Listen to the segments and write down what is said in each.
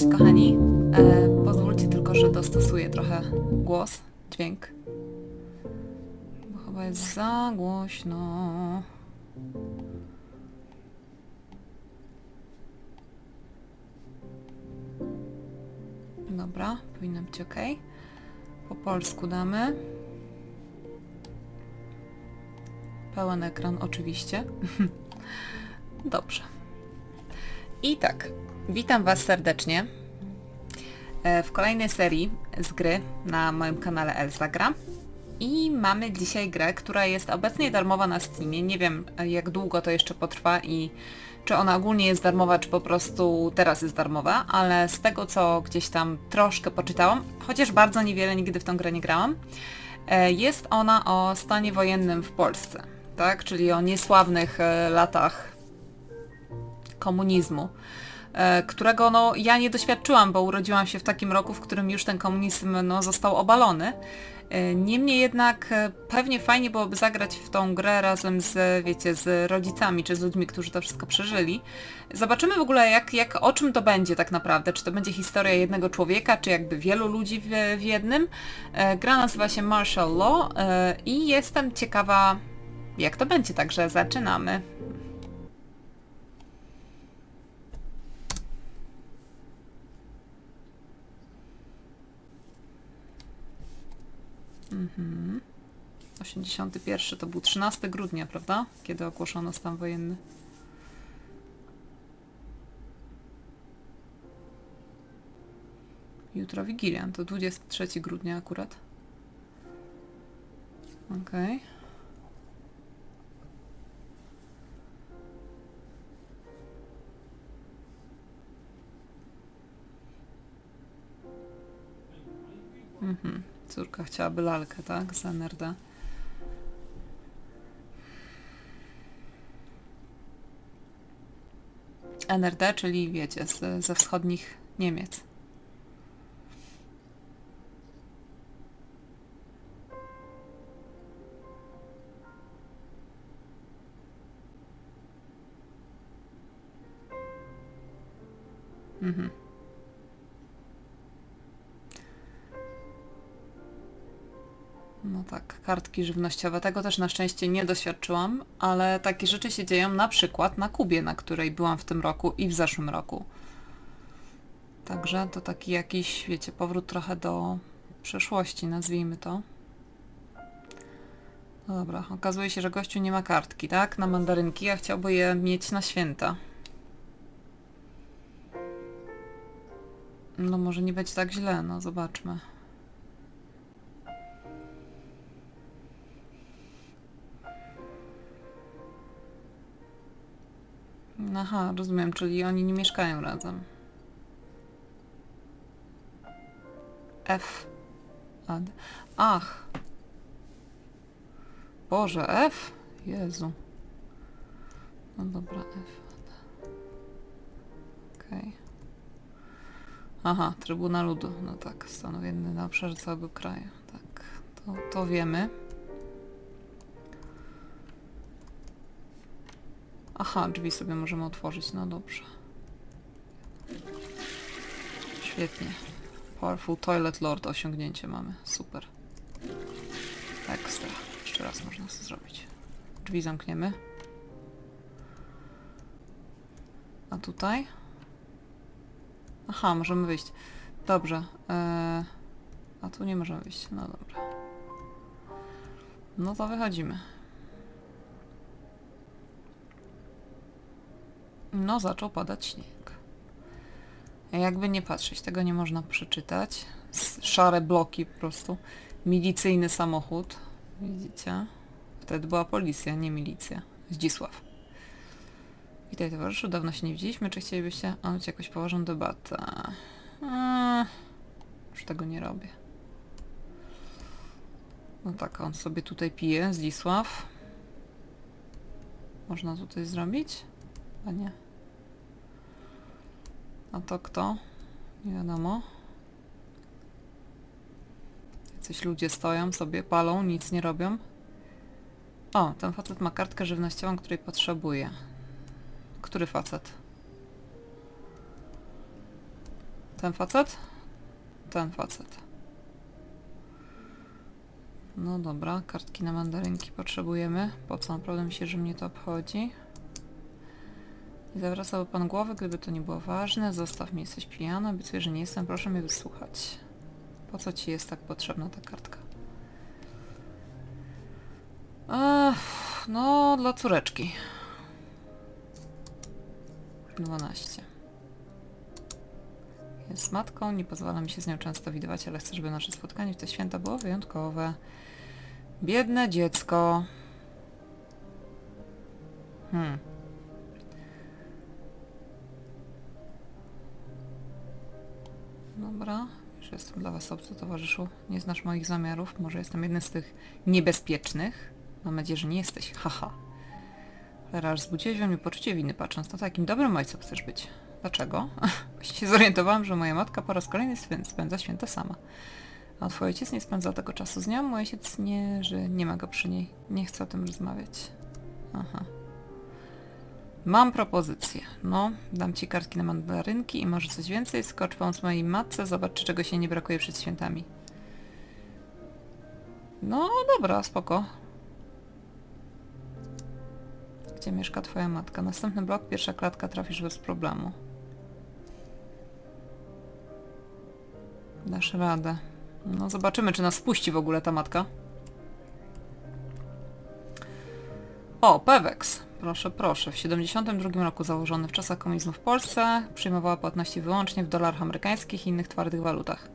Cześć kochani. E, pozwólcie tylko, że dostosuję trochę głos, dźwięk. Bo chyba jest za głośno. Dobra, powinno być ok. Po polsku damy. Pełen ekran oczywiście. Dobrze. I tak, witam Was serdecznie e, w kolejnej serii z gry na moim kanale Elsa Gra. I mamy dzisiaj grę, która jest obecnie darmowa na Steamie. Nie wiem e, jak długo to jeszcze potrwa i czy ona ogólnie jest darmowa, czy po prostu teraz jest darmowa, ale z tego co gdzieś tam troszkę poczytałam, chociaż bardzo niewiele nigdy w tą grę nie grałam, e, jest ona o stanie wojennym w Polsce, tak? Czyli o niesławnych latach komunizmu, e, którego no, ja nie doświadczyłam, bo urodziłam się w takim roku, w którym już ten komunizm no, został obalony. E, niemniej jednak e, pewnie fajnie byłoby zagrać w tą grę razem z, wiecie, z rodzicami czy z ludźmi, którzy to wszystko przeżyli. Zobaczymy w ogóle jak, jak o czym to będzie tak naprawdę. Czy to będzie historia jednego człowieka, czy jakby wielu ludzi w, w jednym. Gra nazywa się Martial Law i jestem ciekawa jak to będzie, także zaczynamy. Mhm. 81 to był 13 grudnia, prawda? Kiedy ogłoszono stan wojenny. Jutro Wigilia, to 23 grudnia akurat. Okej. Okay. Mhm. Córka chciałaby lalkę, tak? Z NRD. NRD, czyli wiecie, z, ze wschodnich Niemiec. Mhm. No tak, kartki żywnościowe. Tego też na szczęście nie doświadczyłam, ale takie rzeczy się dzieją na przykład na Kubie, na której byłam w tym roku i w zeszłym roku. Także to taki jakiś, wiecie, powrót trochę do przeszłości, nazwijmy to. No dobra, okazuje się, że gościu nie ma kartki, tak? Na mandarynki, a chciałby je mieć na święta. No może nie być tak źle, no zobaczmy. Aha, rozumiem, czyli oni nie mieszkają razem. F. Ad. Ach. Boże, F? Jezu. No dobra, F. Okej. Okay. Aha, Trybunał Ludu. No tak, stanowienny na obszarze całego kraju. Tak, to, to wiemy. Aha, drzwi sobie możemy otworzyć, no dobrze. Świetnie. Powerful Toilet Lord osiągnięcie mamy. Super. Ekstra. Jeszcze raz można to zrobić. Drzwi zamkniemy. A tutaj? Aha, możemy wyjść. Dobrze. Eee, a tu nie możemy wyjść. No dobra. No to wychodzimy. No, zaczął padać śnieg. Jakby nie patrzeć, tego nie można przeczytać. Szare bloki po prostu. Milicyjny samochód. Widzicie? Wtedy była policja, nie milicja. Zdzisław. Witaj towarzyszu, dawno się nie widzieliśmy. Czy chcielibyście mieć jakąś poważną debatę? Eee, już tego nie robię. No tak, on sobie tutaj pije, Zdzisław. Można tutaj zrobić? A nie. A to kto? Nie wiadomo. Jacyś ludzie stoją sobie, palą, nic nie robią. O, ten facet ma kartkę żywnościową, której potrzebuje. Który facet? Ten facet? Ten facet. No dobra, kartki na mandarynki potrzebujemy. Po co? Naprawdę myślę, że mnie to obchodzi. Zawracałby pan głowy, gdyby to nie było ważne. Zostaw mnie, jesteś pijana. Obiecuję, że nie jestem. Proszę mnie wysłuchać. Po co ci jest tak potrzebna ta kartka? Ech, no, dla córeczki. 12. Jest matką, nie pozwala mi się z nią często widywać, ale chcę, żeby nasze spotkanie w te święta było wyjątkowe. Biedne dziecko. Hmm. Dobra, że jestem dla was obcy towarzyszu. Nie znasz moich zamiarów. Może jestem jednym z tych niebezpiecznych. Mam nadzieję, że nie jesteś. Haha. Cholera, aż zbudziłeś we mnie poczucie winy, patrząc na to, jakim dobrym ojcem chcesz być. Dlaczego? Właśnie się zorientowałam, że moja matka po raz kolejny spędza święta sama. A twój ojciec nie spędza tego czasu z nią, mój ojciec nie, że nie ma go przy niej. Nie chce o tym rozmawiać. Aha. Mam propozycję. No, dam ci kartki na mandarynki i może coś więcej. Skocz pomóc mojej matce, zobacz, czy czegoś jej nie brakuje przed świętami. No, dobra, spoko. Gdzie mieszka twoja matka? Następny blok, pierwsza klatka, trafisz bez problemu. Dasz radę. No zobaczymy, czy nas wpuści w ogóle ta matka. O, Pewex. Proszę, proszę. W 72 roku założony w czasach komunizmu w Polsce przyjmowała płatności wyłącznie w dolarach amerykańskich i innych twardych walutach.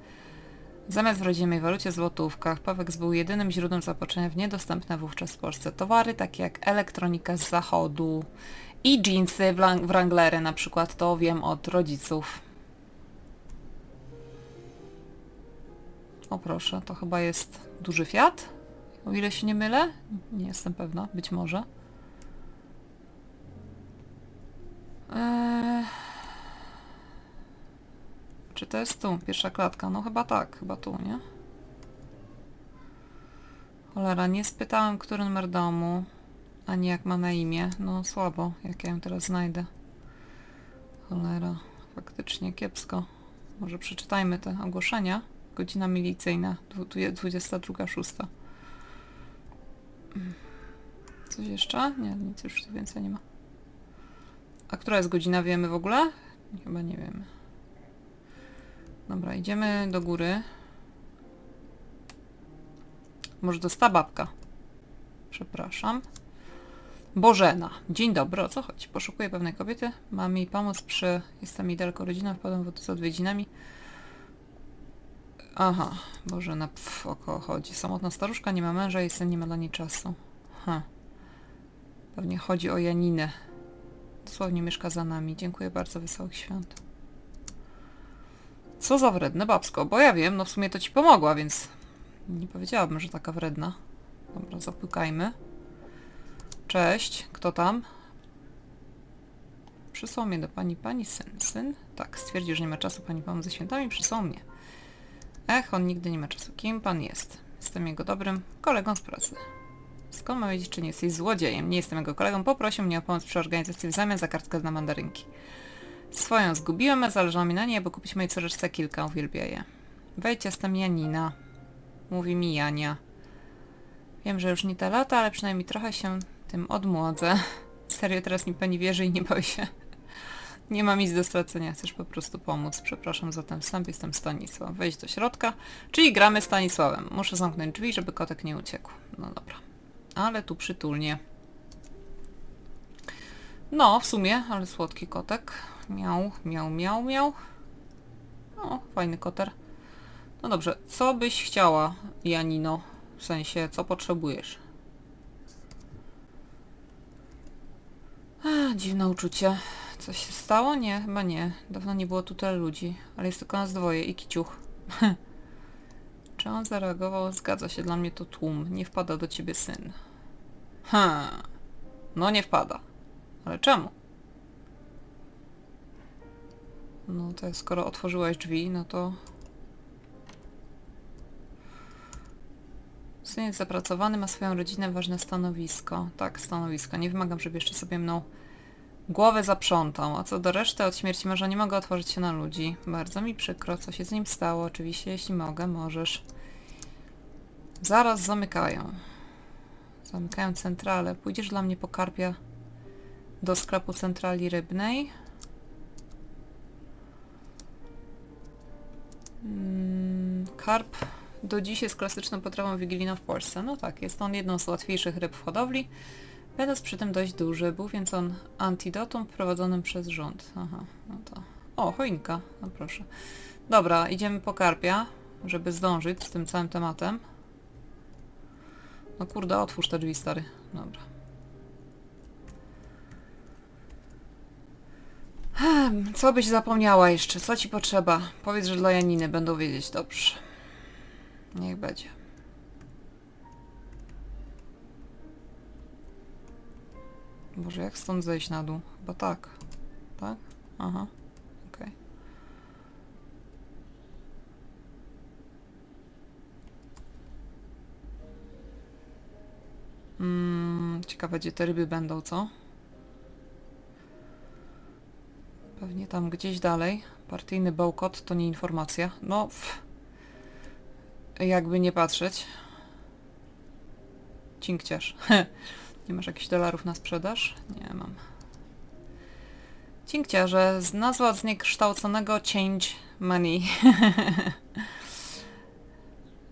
Zamiast w rodzimej walucie złotówkach, Pewex był jedynym źródłem zaopatrzenia w niedostępne wówczas w Polsce towary, takie jak elektronika z zachodu i jeansy, wranglery na przykład, to wiem od rodziców. O proszę, to chyba jest duży Fiat? O ile się nie mylę? Nie jestem pewna, być może. Eee... Czy to jest tu? Pierwsza klatka? No chyba tak, chyba tu, nie? Cholera, nie spytałem, który numer domu, ani jak ma na imię. No słabo, jak ja ją teraz znajdę. Cholera, faktycznie kiepsko. Może przeczytajmy te ogłoszenia. Godzina milicyjna, dwu- dwu- 22.06. Mm. Coś jeszcze? Nie, nic już tu więcej nie ma. A która jest godzina, wiemy w ogóle? Chyba nie wiemy. Dobra, idziemy do góry. Może to jest ta babka. Przepraszam. Bożena. Dzień dobry, o co chodzi? Poszukuję pewnej kobiety. Mam jej pomóc przy... Jestem jej daleko rodzina, wpadłem w z odwiedzinami. Aha, Bożena, pff, o kogo chodzi? Samotna staruszka, nie ma męża i syn nie ma dla niej czasu. Ha. Pewnie chodzi o Janinę. Dosłownie mieszka za nami. Dziękuję bardzo, wesołych świąt. Co za wredne babsko, bo ja wiem, no w sumie to ci pomogła, więc nie powiedziałabym, że taka wredna. Dobra, zapukajmy. Cześć, kto tam? Przysłał mnie do pani, pani syn. Syn? Tak, stwierdził, że nie ma czasu pani pomóc ze świętami, przysłał mnie. Ech, on nigdy nie ma czasu. Kim pan jest? Jestem jego dobrym kolegą z pracy. Skąd mam wiedzieć, czy nie jesteś złodziejem? Nie jestem jego kolegą, poprosił mnie o pomoc przy organizacji w zamian za kartkę na mandarynki. Swoją zgubiłem, a zależało mi na niej, aby kupić mojej córeczce kilka, uwielbia je. Wejdź, jestem Janina. Mówi mi Jania. Wiem, że już nie te lata, ale przynajmniej trochę się tym odmłodzę. Serio, teraz mi pani wierzy i nie boi się. Nie mam nic do stracenia, chcesz po prostu pomóc. Przepraszam za ten wstęp, jestem Stanisław. Wejdź do środka, czyli gramy Stanisławem. Muszę zamknąć drzwi, żeby kotek nie uciekł. No dobra. Ale tu przytulnie. No, w sumie, ale słodki kotek. Miał, miał, miał, miał. O, fajny koter. No dobrze, co byś chciała, Janino? W sensie, co potrzebujesz? Ech, dziwne uczucie. Coś się stało? Nie, chyba nie. Dawno nie było tu tyle ludzi. Ale jest tylko nas dwoje i kiciuch. Czy on zareagował? Zgadza się, dla mnie to tłum. Nie wpada do ciebie syn. Ha. No nie wpada. Ale czemu? No to skoro otworzyłaś drzwi, no to... Syn jest zapracowany, ma swoją rodzinę, ważne stanowisko. Tak, stanowisko. Nie wymagam, żeby jeszcze sobie mną Głowę zaprzątał, a co do reszty od śmierci męża nie mogę otworzyć się na ludzi. Bardzo mi przykro, co się z nim stało. Oczywiście, jeśli mogę, możesz. Zaraz zamykają. Zamykają centralę. Pójdziesz dla mnie po karpia do sklepu centrali rybnej. Mm, Karp do dziś jest klasyczną potrawą wigilijną w Polsce. No tak, jest on jedną z łatwiejszych ryb w hodowli, będąc przy tym dość duży. Był więc on antidotum wprowadzonym przez rząd. Aha, no to... O, choinka, no proszę. Dobra, idziemy po karpia, żeby zdążyć z tym całym tematem. No kurde, otwórz te drzwi, stary. Dobra. Hmm, Co byś zapomniała jeszcze? Co ci potrzeba? Powiedz, że dla Janiny będą wiedzieć. Dobrze. Niech będzie. Boże, jak stąd zejść na dół? Chyba tak. Tak? Aha. Okej. Mm, ciekawe, gdzie te ryby będą, co? Pewnie tam gdzieś dalej. Partyjny bełkot to nie informacja. No, pff. jakby nie patrzeć. Cinkciarz. nie masz jakichś dolarów na sprzedaż? Nie mam. Cinkciarze, nazwa zniekształconego change money.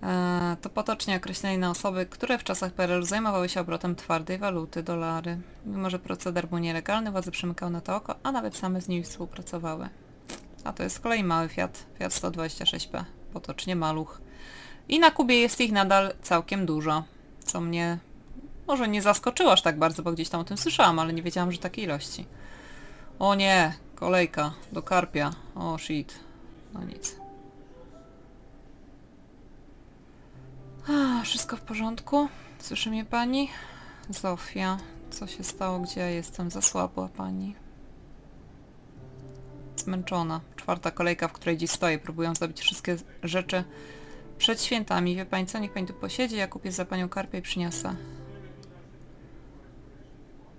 E, To potocznie określenie na osoby, które w czasach PRL zajmowały się obrotem twardej waluty, dolary. Mimo, że proceder był nielegalny, władze przymykały na to oko, a nawet same z nimi współpracowały. A to jest z kolei mały Fiat, Fiat 126P, potocznie maluch. I na Kubie jest ich nadal całkiem dużo, co mnie może nie zaskoczyło aż tak bardzo, bo gdzieś tam o tym słyszałam, ale nie wiedziałam, że takiej ilości. O nie, kolejka do karpia. O shit. No nic. Wszystko w porządku? Słyszy mnie pani? Zofia, co się stało? Gdzie ja jestem? Zasłabła pani. Zmęczona. Czwarta kolejka, w której dziś stoję. Próbują zrobić wszystkie rzeczy przed świętami. Wie pani co? Niech pani tu posiedzi, ja kupię za panią karpia i przyniosę.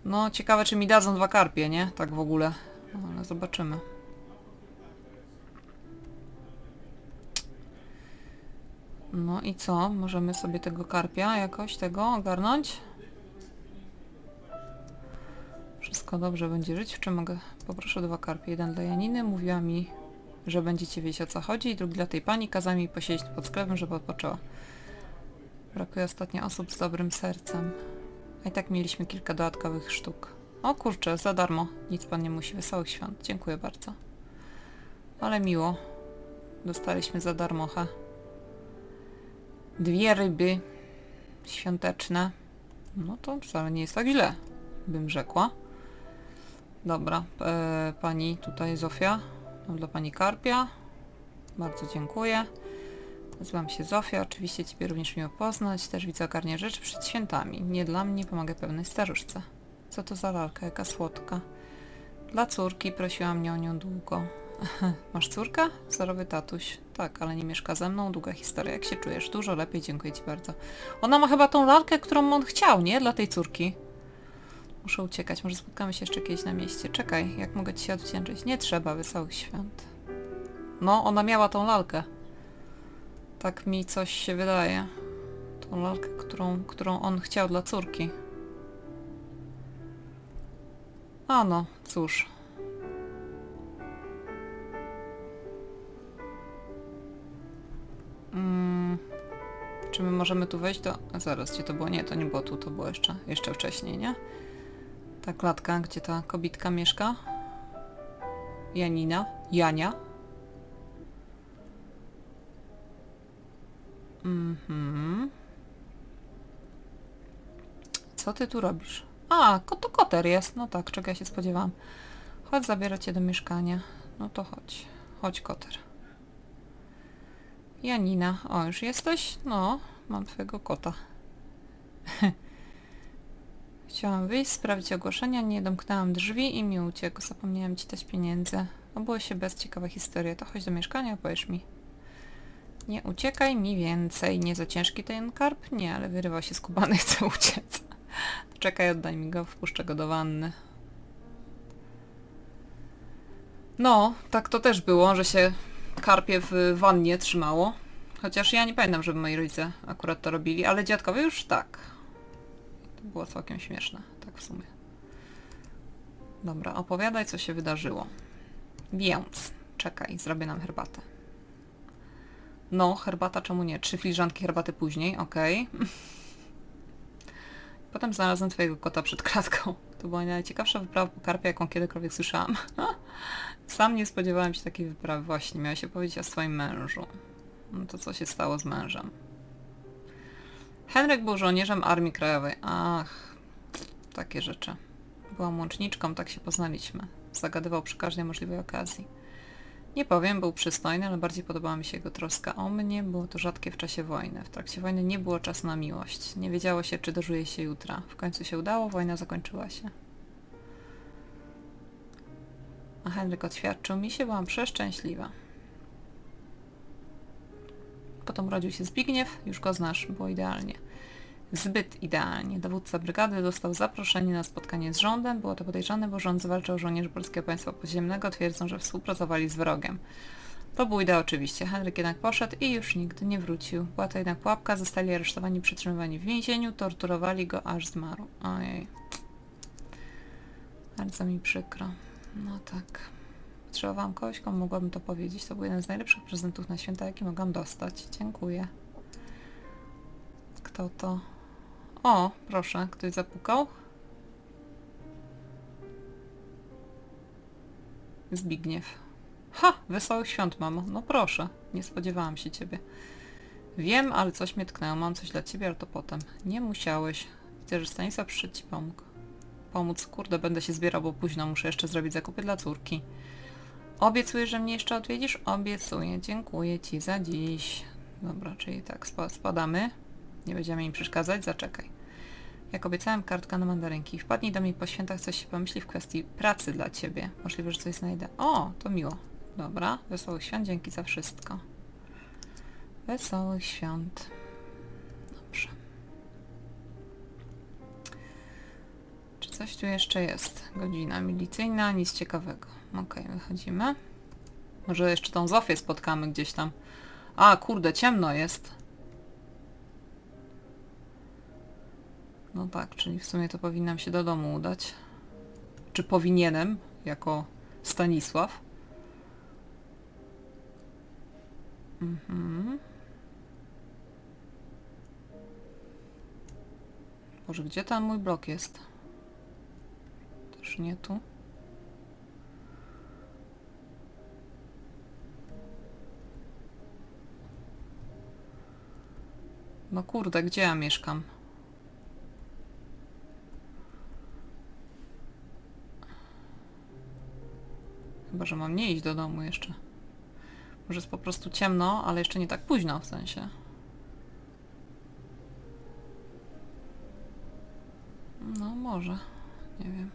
No, ciekawe czy mi dadzą dwa karpie, nie? Tak w ogóle. No, ale zobaczymy. No i co? Możemy sobie tego karpia jakoś tego ogarnąć? Wszystko dobrze będzie żyć. W czym mogę? Poproszę dwa karpie. Jeden dla Janiny. Mówiła mi, że będziecie wiedzieć o co chodzi. I drugi dla tej pani. Kazała mi posiedzieć pod sklepem, żeby odpoczęła. Brakuje ostatnio osób z dobrym sercem. A i tak mieliśmy kilka dodatkowych sztuk. O kurczę, za darmo. Nic pan nie musi. Wesołych świąt. Dziękuję bardzo. Ale miło. Dostaliśmy za darmo, he. Dwie ryby świąteczne. No to wcale nie jest tak źle, bym rzekła. Dobra, e, pani tutaj Zofia. Dla pani Karpia. Bardzo dziękuję. Nazywam się Zofia, oczywiście Ciebie również miło poznać. Też widzę ogarnia rzeczy przed świętami. Nie dla mnie, pomagę pewnej staruszce. Co to za lalka, jaka słodka. Dla córki prosiła mnie o nią długo. Masz córkę? Wzorowy tatuś. Tak, ale nie mieszka ze mną. Długa historia. Jak się czujesz? Dużo lepiej, dziękuję Ci bardzo. Ona ma chyba tą lalkę, którą on chciał, nie? Dla tej córki. Muszę uciekać, może spotkamy się jeszcze kiedyś na mieście. Czekaj, jak mogę Ci się odwdzięczyć? Nie trzeba, wesołych świąt. No, ona miała tą lalkę. Tak mi coś się wydaje. Tą lalkę, którą, którą on chciał dla córki. A no, cóż. Możemy tu wejść do... A zaraz, gdzie to było? Nie, to nie było tu, to było jeszcze, jeszcze wcześniej, nie? Ta klatka, gdzie ta kobitka mieszka? Janina? Jania? Mhm. Co ty tu robisz? A, to koter jest. No tak, czego ja się spodziewałam. Chodź, zabiorę cię do mieszkania. No to chodź. Chodź, koter. Janina. O, już jesteś? No, mam twojego kota. Chciałam wyjść, sprawdzić ogłoszenia, nie domknęłam drzwi i mi uciekł. Zapomniałam ci dać pieniędzy. Obyło się bez ciekawa historia. To chodź do mieszkania, powiesz mi. Nie uciekaj mi więcej. Nie za ciężki ten karp? Nie, ale wyrywał się z kubany, chce uciec. Czekaj, oddaj mi go, wpuszczę go do wanny. No, tak to też było, że się karpie w wannie trzymało. Chociaż ja nie pamiętam, żeby moi rodzice akurat to robili, ale dziadkowie już tak. To było całkiem śmieszne, tak w sumie. Dobra, opowiadaj co się wydarzyło. Więc, czekaj, zrobię nam herbatę. No, herbata czemu nie? Trzy filiżanki herbaty później, okej. Potem znalazłem twojego kota przed klatką. To była najciekawsza wyprawa po karpie, jaką kiedykolwiek słyszałam. Sam nie spodziewałem się takiej wyprawy. Właśnie, miałeś opowiedzieć o swoim mężu. No to co się stało z mężem? Henryk był żołnierzem Armii Krajowej. Ach, takie rzeczy. Byłam łączniczką, tak się poznaliśmy. Zagadywał przy każdej możliwej okazji. Nie powiem, był przystojny, ale bardziej podobała mi się jego troska o mnie. Było to rzadkie w czasie wojny. W trakcie wojny nie było czasu na miłość. Nie wiedziało się, czy dożyje się jutra. W końcu się udało, wojna zakończyła się. A Henryk odświadczył mi się, byłam przeszczęśliwa. Potem urodził się Zbigniew, już go znasz, było idealnie. Zbyt idealnie. Dowódca brygady dostał zaproszenie na spotkanie z rządem. Było to podejrzane, bo rząd zwalczał żołnierzy Polskiego Państwa Podziemnego, twierdzą, że współpracowali z wrogiem. Idea oczywiście. Henryk jednak poszedł i już nigdy nie wrócił. Była to jednak pułapka, zostali aresztowani, przetrzymywani w więzieniu, torturowali go, aż zmarł. Ojej. Bardzo mi przykro. No tak. Potrzebowałam kogoś, komu mogłabym to powiedzieć. To był jeden z najlepszych prezentów na święta, jaki mogłam dostać. Dziękuję. Kto to? O, proszę, ktoś zapukał? Zbigniew. Ha! Wesołych świąt, mamo. No proszę, nie spodziewałam się ciebie. Wiem, ale coś mnie tknęło. Mam coś dla ciebie, ale to potem. Nie musiałeś. Widzę, że Stanisław przyszedł ci pomógł. Pomóc? Kurde, będę się zbierał, bo późno muszę jeszcze zrobić zakupy dla córki. Obiecujesz, że mnie jeszcze odwiedzisz? Obiecuję. Dziękuję ci za dziś. Dobra, czyli tak, spa spadamy. Nie będziemy im przeszkadzać, zaczekaj. Jak obiecałem, kartka na mandarynki. Wpadnij do mnie po świętach, coś się pomyśli w kwestii pracy dla ciebie. Możliwe, że coś znajdę. O, to miło. Dobra, wesołych świąt, dzięki za wszystko. Wesołych świąt. Dobrze. Czy coś tu jeszcze jest? Godzina milicyjna, nic ciekawego. Okej, wychodzimy. Może jeszcze tą Zofię spotkamy gdzieś tam. A, kurde, ciemno jest. No tak, czyli w sumie to powinnam się do domu udać. Czy powinienem, jako Stanisław? Mhm. Boże, gdzie ten mój blok jest? Też nie tu. No kurde, gdzie ja mieszkam? Chyba, że mam nie iść do domu jeszcze. Może jest po prostu ciemno, ale jeszcze nie tak późno w sensie. No może. Nie wiem.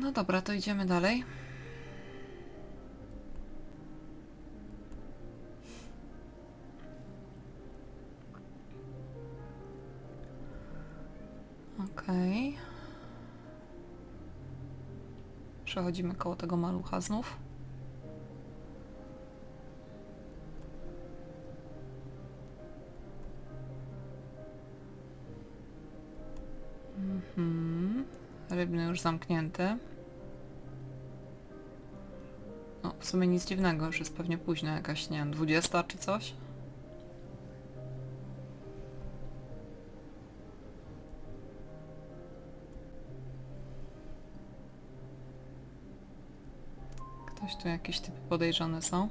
No dobra, to idziemy dalej. Przechodzimy koło tego malucha znów. Mhm. Rybny już zamknięty. No, w sumie nic dziwnego, już jest pewnie późno, jakaś, nie wiem, 20 czy coś. Tu jakieś typy podejrzane są.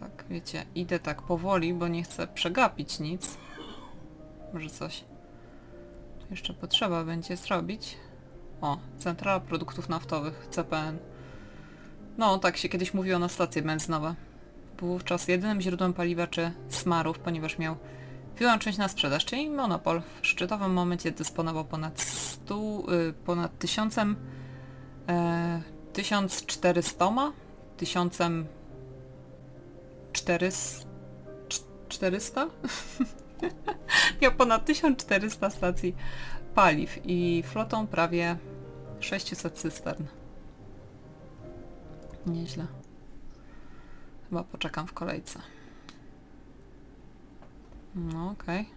Tak, wiecie, idę tak powoli, bo nie chcę przegapić nic. Może coś jeszcze potrzeba będzie zrobić. O, Centrala Produktów Naftowych, CPN. No, tak się kiedyś mówiło na stacje benzynowe. Był wówczas jedynym źródłem paliwa czy smarów, ponieważ miał wyłączyć na sprzedaż, czyli monopol. W szczytowym momencie dysponował ponad 100, y, ponad tysiącem E, 1400? 1400? 400? Miał ponad 1400 stacji paliw i flotą prawie 600 cystern. Nieźle. Chyba poczekam w kolejce. No okej.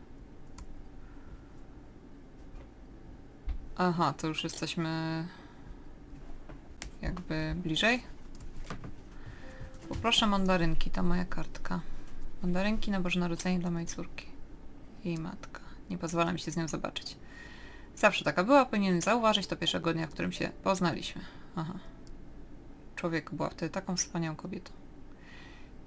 Aha, to już jesteśmy jakby bliżej. Poproszę mandarynki, to moja kartka. Mandarynki na Boże Narodzenie dla mojej córki. Jej matka. Nie pozwala mi się z nią zobaczyć. Zawsze taka była, powinien zauważyć to pierwszego dnia, w którym się poznaliśmy. Aha. Człowiek była wtedy taką wspaniałą kobietą.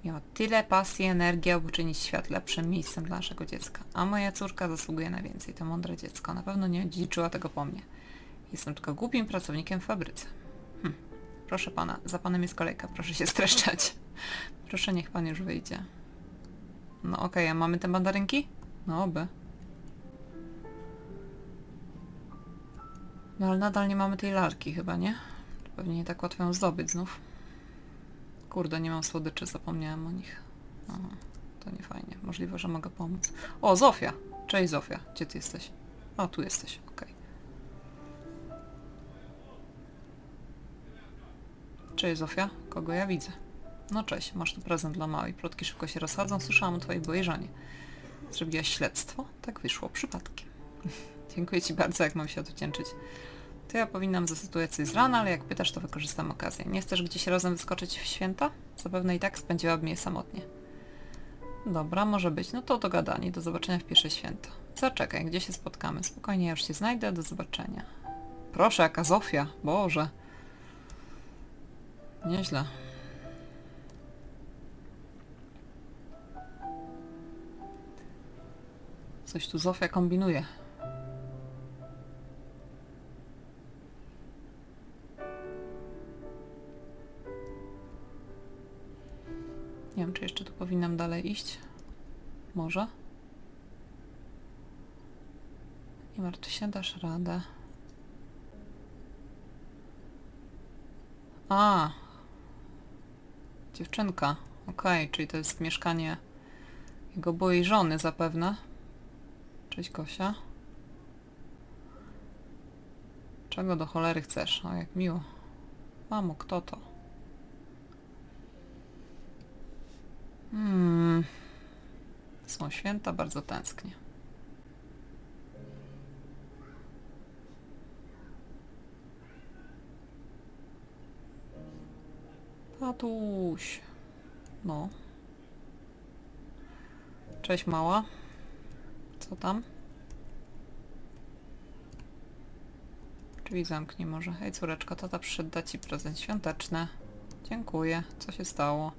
Miała tyle pasji, energii, aby uczynić świat lepszym miejscem dla naszego dziecka. A moja córka zasługuje na więcej. To mądre dziecko. Na pewno nie dziedziczyła tego po mnie. Jestem tylko głupim pracownikiem w fabryce. Proszę pana, za panem jest kolejka. Proszę się streszczać. Proszę, niech pan już wyjdzie. No okej, a mamy te mandarynki? No oby. No ale nadal nie mamy tej lalki chyba, nie? Pewnie nie tak łatwo ją zdobyć znów. Kurde, nie mam słodyczy, zapomniałem o nich. Aha, to nie fajnie. Możliwe, że mogę pomóc. O, Zofia! Cześć Zofia, gdzie ty jesteś? O, tu jesteś, Cześć Zofia, kogo ja widzę? No cześć, masz tu prezent dla małej. Plotki szybko się rozchodzą, słyszałam o twojej byłej żonie. Zrobiłaś śledztwo? Tak wyszło, przypadkiem. Dziękuję ci bardzo, jak mam się odwdzięczyć. To ja powinnam za sytuację z rana, ale jak pytasz, to wykorzystam okazję. Nie chcesz gdzieś razem wyskoczyć w święta? Zapewne i tak spędziłabym je samotnie. Dobra, może być. No to dogadanie. Do zobaczenia w pierwsze święto. Zaczekaj, gdzie się spotkamy? Spokojnie, ja już się znajdę. Do zobaczenia. Proszę, jaka Zofia. Boże. Nieźle. Coś tu Zofia kombinuje. Nie wiem, czy jeszcze tu powinnam dalej iść. Może? Nie martw się, dasz radę. A! Dziewczynka. Okej, czyli to jest mieszkanie jego byłej żony zapewne. Cześć Kosia. Czego do cholery chcesz? O, jak miło. Mamo, kto to? Hmm. Są święta, bardzo tęsknię. Tatuś. No. Cześć mała. Co tam? Drzwi zamknij może. Hej córeczko, tata przyszedł dać ci prezent świąteczny. Dziękuję. Co się stało?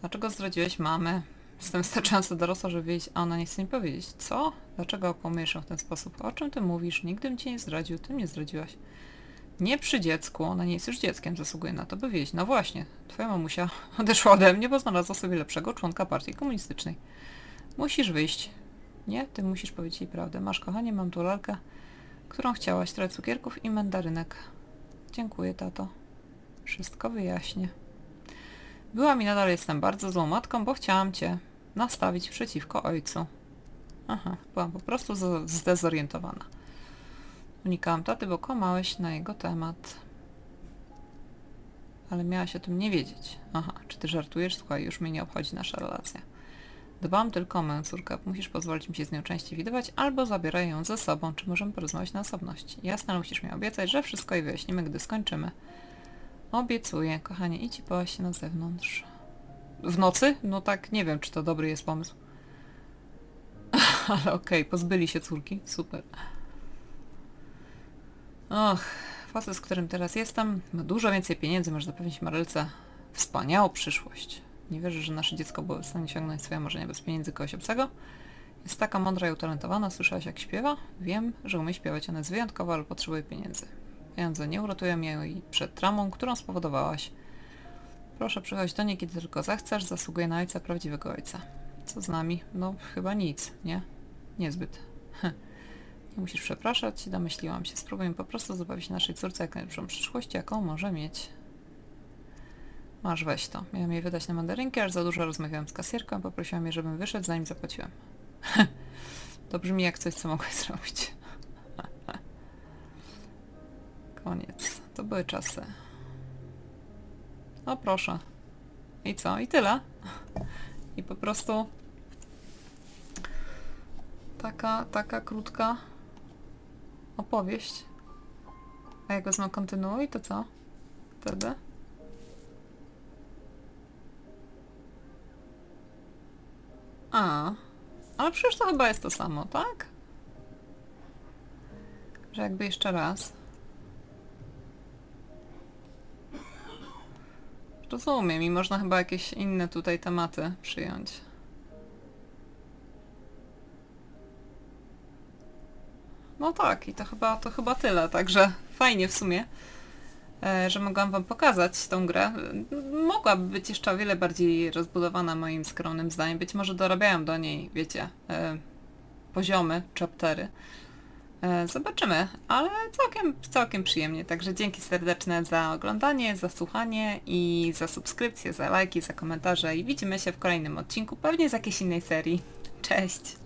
Dlaczego zdradziłeś mamę? Jestem wystarczająco dorosła, żeby wiedzieć, a ona nie chce mi powiedzieć. Co? Dlaczego okłamujesz ją w ten sposób? O czym ty mówisz? Nigdy bym cię nie zdradził, ty mnie zdradziłaś. Nie przy dziecku, ona nie jest już dzieckiem, zasługuje na to, by wiedzieć. No właśnie, twoja mamusia odeszła ode mnie, bo znalazła sobie lepszego członka partii komunistycznej. Musisz wyjść. Nie, ty musisz powiedzieć jej prawdę. Masz, kochanie, mam tu lalkę, którą chciałaś, trochę cukierków i mandarynek. Dziękuję, tato. Wszystko wyjaśnię. Byłam i nadal jestem bardzo złą matką, bo chciałam cię nastawić przeciwko ojcu. Aha, byłam po prostu zdezorientowana. Unikałam taty, bo kłamałeś na jego temat. Ale miałaś o tym nie wiedzieć. Aha, czy ty żartujesz? Słuchaj, już mnie nie obchodzi nasza relacja. Dbam tylko o moją córkę. Musisz pozwolić mi się z nią częściej widywać, albo zabieraj ją ze sobą. Czy możemy porozmawiać na osobności? Jasne, ale musisz mi obiecać, że wszystko jej wyjaśnimy, gdy skończymy. Obiecuję, kochanie, idź i połaź się na zewnątrz. W nocy? No tak, nie wiem, czy to dobry jest pomysł. Ale okej, pozbyli się córki. Super. Och, facet, z którym teraz jestem, ma dużo więcej pieniędzy, może zapewnić Marylce wspaniałą przyszłość. Nie wierzę, że nasze dziecko było w stanie sięgnąć swoje marzenia bez pieniędzy kogoś obcego. Jest taka mądra i utalentowana, słyszałaś jak śpiewa? Wiem, że umie śpiewać, ona jest wyjątkowa, ale potrzebuje pieniędzy. Pieniądze nie uratują jej przed tramą, którą spowodowałaś. Proszę przychodź do niej, kiedy tylko zechcesz, zasługuje na ojca prawdziwego ojca. Co z nami? No, chyba nic, nie? Niezbyt. Nie musisz przepraszać, domyśliłam się. Spróbujmy po prostu zabawić naszej córce jak najlepszą przyszłość, jaką może mieć. Masz, weź to. Miałem jej wydać na mandarynki, aż za dużo rozmawiałam z kasjerką, poprosiłam jej, żebym wyszedł, zanim zapłaciłem. To brzmi jak coś, co mogłeś zrobić. Koniec. To były czasy. O proszę. I co? I tyle. I po prostu taka, taka krótka opowieść. A jak wezmę kontynuuj, to co? Wtedy? A, ale przecież to chyba jest to samo, tak? Że jakby jeszcze raz. Rozumiem i można chyba jakieś inne tutaj tematy przyjąć. No tak, i to chyba, to chyba tyle, także fajnie w sumie, e, że mogłam wam pokazać tą grę. Mogłaby być jeszcze o wiele bardziej rozbudowana moim skromnym zdaniem. Być może dorabiają do niej, wiecie, e, poziomy, chaptery. E, Zobaczymy, ale całkiem, całkiem przyjemnie. Także dzięki serdeczne za oglądanie, za słuchanie i za subskrypcję, za lajki, za komentarze i widzimy się w kolejnym odcinku, pewnie z jakiejś innej serii. Cześć!